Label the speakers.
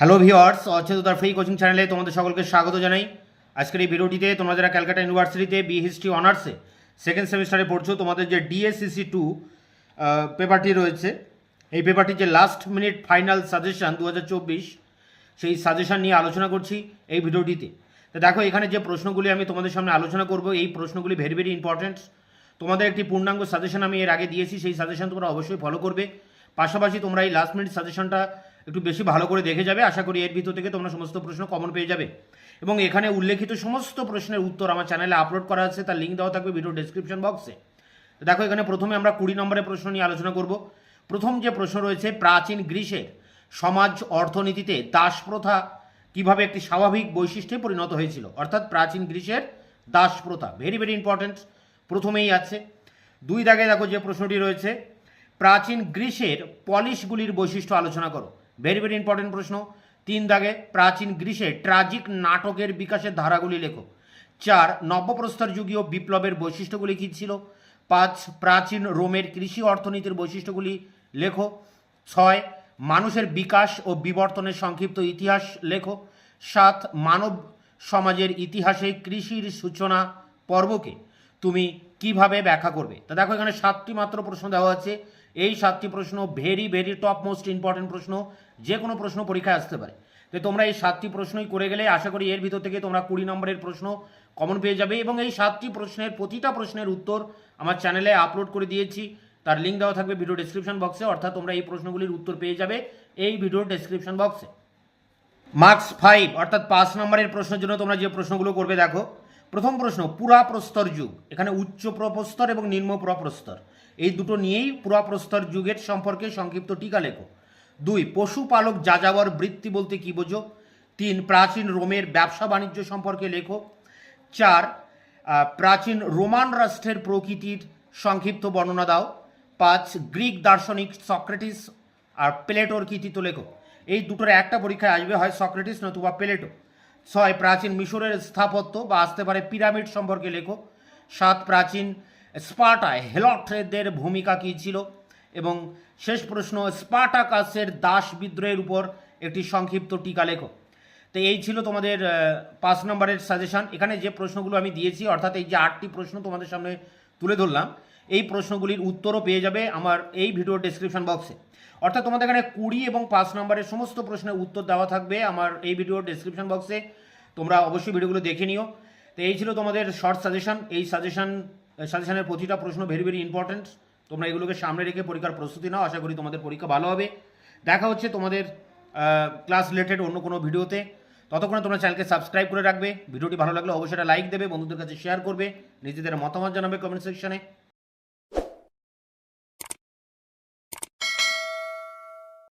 Speaker 1: Hello viewers অচেততার free coaching চ্যানেলে তোমাদের সকলকে স্বাগত জানাই। আজকের এই ভিডিওটিতে তোমরা যারা ক্যালকাটা ইউনিভার্সিটিতে বি হিস্ট্রি অনার্সে সেকেন্ড সেমিস্টারে পড়ছো, তোমাদের যে ডিএসসিসি টু পেপারটি রয়েছে, এই পেপারটির যে লাস্ট মিনিট ফাইনাল সাজেশন দু সেই সাজেশন নিয়ে আলোচনা করছি এই ভিডিওটিতে। তো দেখো, এখানে যে প্রশ্নগুলি আমি তোমাদের সামনে আলোচনা করব, এই প্রশ্নগুলি ভেরি ভেরি ইম্পর্ট্যান্ট তোমাদের একটি পূর্ণাঙ্গ সাজেশন আমি এর আগে দিয়েছি, সেই সাজেশন তোমরা অবশ্যই ফলো করবে। পাশাপাশি তোমরা এই লাস্ট মিনিট সাজেশনটা একটু বেশি ভালো করে দেখে যাবে। আশা করি এর ভিতর থেকে তোমরা সমস্ত প্রশ্ন কমন পেয়ে যাবে। এবং এখানে উল্লেখিত সমস্ত প্রশ্নের উত্তর আমার চ্যানেলে আপলোড করা আছে, তার লিঙ্ক দেওয়া থাকবে ভিডিও ডেসক্রিপশন বক্সে দেখো, এখানে প্রথমে আমরা কুড়ি নম্বরের প্রশ্ন নিয়ে আলোচনা করব। প্রথম যে প্রশ্ন রয়েছে, প্রাচীন গ্রীসের সমাজ অর্থনীতিতে দাস প্রথা কীভাবে একটি স্বাভাবিক বৈশিষ্ট্যে পরিণত হয়েছিল? অর্থাৎ প্রাচীন গ্রীসের দাস প্রথা ভেরি ভেরি ইম্পর্ট্যান্ট প্রথমেই আছে। দুই দাগে দেখো যে প্রশ্নটি রয়েছে, প্রাচীন গ্রীসের পলিশগুলির বৈশিষ্ট্য আলোচনা করো। ভেরি ভেরি ইম্পর্টেন্ট প্রশ্ন। তিন দাগে প্রাচীন গ্রীসের ট্রাজিক নাটকের বিকাশের ধারাগুলি লেখো। চার নব্যপ্রস্তর যুগীয় বিপ্লবের বৈশিষ্ট্যগুলি কী ছিল? পাঁচ, প্রাচীন রোমের কৃষি অর্থনীতির বৈশিষ্ট্যগুলি লেখো। ছয়, মানুষের বিকাশ ও বিবর্তনের সংক্ষিপ্ত ইতিহাস লেখো। সাত, মানব সমাজের ইতিহাসে কৃষির সূচনা পর্বকে। তুমি কীভাবে ব্যাখ্যা করবে? তা দেখো এখানে সাতটি মাত্র প্রশ্ন দেওয়া আছে। এই সাতটি প্রশ্ন very very top most important প্রশ্ন যে কোনো প্রশ্ন পরীক্ষায় আসতে পারে। তো তোমরা এই সাতটি প্রশ্নই করে গেলে আশা করি এর ভিতর থেকে তোমরা কুড়ি নম্বরের প্রশ্ন কমন পেয়ে যাবে এবং এই সাতটি প্রশ্নের প্রতিটা প্রশ্নের উত্তর আমার চ্যানেলে আপলোড করে দিয়েছি। তার লিঙ্ক দেওয়া থাকবে ভিডিও ডেসক্রিপশন বক্সে অর্থাৎ তোমরা এই প্রশ্নগুলির উত্তর পেয়ে যাবে এই ভিডিও ডেসক্রিপশন বক্সে মার্কস ফাইভ অর্থাৎ পাঁচ নম্বরের প্রশ্নের জন্য তোমরা যে প্রশ্নগুলো করবে, দেখো। প্রথম প্রশ্ন, পুরাপ্রস্তর যুগ। এখানে উচ্চ প্রপ্রস্তর এবং নিম্ন প্রপ্রস্তর। এই দুটো নিয়েই পুরাপ্রস্তর যুগের সম্পর্কে সংক্ষিপ্ত টিকা লেখো। দুই, পশুপালক যাযাবর বৃত্তি বলতে কি বোঝো? তিন, প্রাচীন রোমের ব্যবসা বাণিজ্য সম্পর্কে লেখো। চার প্রাচীন রোমান রাষ্ট্রের প্রকৃতির সংক্ষিপ্ত বর্ণনা দাও। পাঁচ, গ্রিক দার্শনিক সক্রেটিস আর প্লেটোর কৃতিত্ব লেখো। এই দুটোর একটা পরীক্ষায় আসবে হয় সক্রেটিস নতুবা প্লেটো। ছয় প্রাচীন মিশরের স্থাপত্য বা আসতে পারে পিরামিড সম্পর্কে লেখো। সাত প্রাচীন স্পার্টায় হেলটদের ভূমিকা কী ছিল? এবং শেষ প্রশ্ন, স্পার্টাকাসের দাস বিদ্রোহের উপর একটি সংক্ষিপ্ত টিকা লেখো। তো এই ছিল তোমাদের পাঁচ নম্বরের সাজেশন এখানে যে প্রশ্নগুলো আমি দিয়েছি, অর্থাৎ এই যে আটটি প্রশ্ন তোমাদের সামনে তুলে ধরলাম এই প্রশ্নগুলির উত্তরও পেয়ে যাবে আমার এই ভিডিও ডেসক্রিপশন বক্সে অর্থাৎ তোমাদের এখানে কুড়ি এবং পাঁচ নম্বরের সমস্ত প্রশ্নের উত্তর দেওয়া থাকবে আমার এই ভিডিও ডেসক্রিপশন বক্সে তোমরা অবশ্যই ভিডিওগুলো দেখে নিও। তো এই ছিল তোমাদের শর্ট সাজেশন এই সাজেশন সাজেশনের প্রতিটা প্রশ্ন ভেরি ভেরি ইম্পর্ট্যান্ট তোমরা এগুলোকে সামনে রেখে পরীক্ষার প্রস্তুতি নাও। আশা করি তোমাদের পরীক্ষা ভালো হবে। দেখা হচ্ছে তোমাদের ক্লাস রিলেটেড অন্য কোনো ভিডিওতে। ততক্ষণে তোমরা চ্যানেলকে সাবস্ক্রাইব করে রাখবে। ভিডিওটি ভালো লাগলে অবশ্যই লাইক দেবে, বন্ধুদের কাছে শেয়ার করবে। নিজেদের মতামত জানাবে কমেন্ট সেকশনে